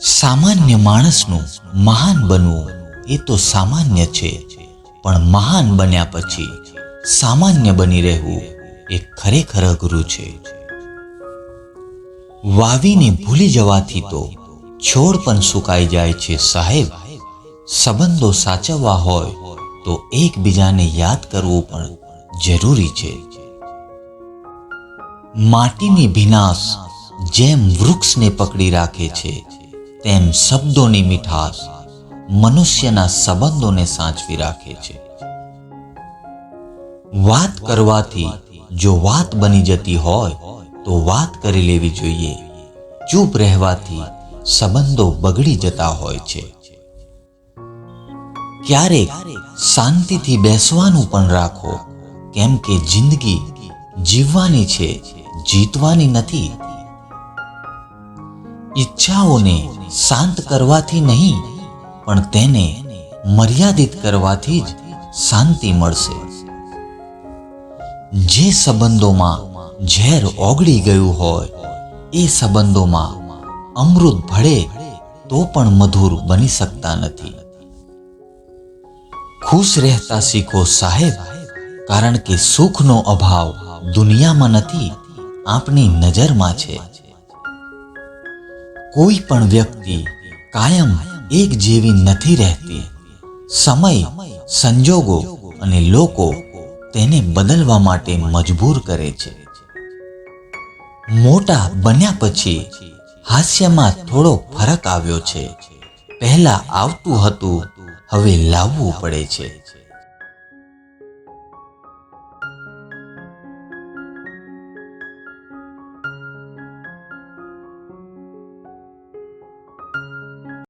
સામાન્ય માણસનું મહાન બનવું એ તો સામાન્ય છે. પણ મહાન બન્યા પછી સામાન્ય બની રહેવું એ ખરેખર અઘરું છે. વાવીને ભૂલી જવાથી તો છોડ પણ સુકાઈ જાય છે સાહેબ. સંબંધો સાચવવા હોય તો એકબીજાને યાદ કરવું પણ જરૂરી છે. માટીની ભીનાશ જેમ વૃક્ષને પકડી રાખે છે તેમ શબ્દોની મીઠાશ મનુષ્યના સંબંધોને સાચવી રાખે છે. વાત કરવાથી જો વાત બની જતી હોય, તો વાત કરી લેવી જોઈએ. ચૂપ રહેવાથી સંબંધો બગડી જતા હોય છે. ક્યારેક શાંતિથી બેસવાનું પણ રાખો, કેમ કે જિંદગી જીવવાની છે, જીતવાની નથી. ઈચ્છાઓને શાંત કરવાથી નહીં, પણ તેને મર્યાદિત કરવાથી જ શાંતિ મળશે. જે સંબંધોમાં ઝેર ઓગળી ગયું હોય, એ સંબંધોમાં અમૃત ભળે તો પણ મધુર બની શકતા નથી. ખુશ રહેતા શીખો સાહેબ, કારણ કે સુખનો અભાવ દુનિયામાં નથી આપણી નજરમાં છે. કોઈ પણ વ્યક્તિ કાયમ એક જેવી નથી રહેતી. સમય, સંજોગો અને લોકો તેને બદલવા માટે મજબૂર કરે છે. મોટા બન્યા પછી હાસ્યમાં થોડો ફરક આવ્યો છે. પહેલા આવતું હતું, હવે લાવવું પડે છે.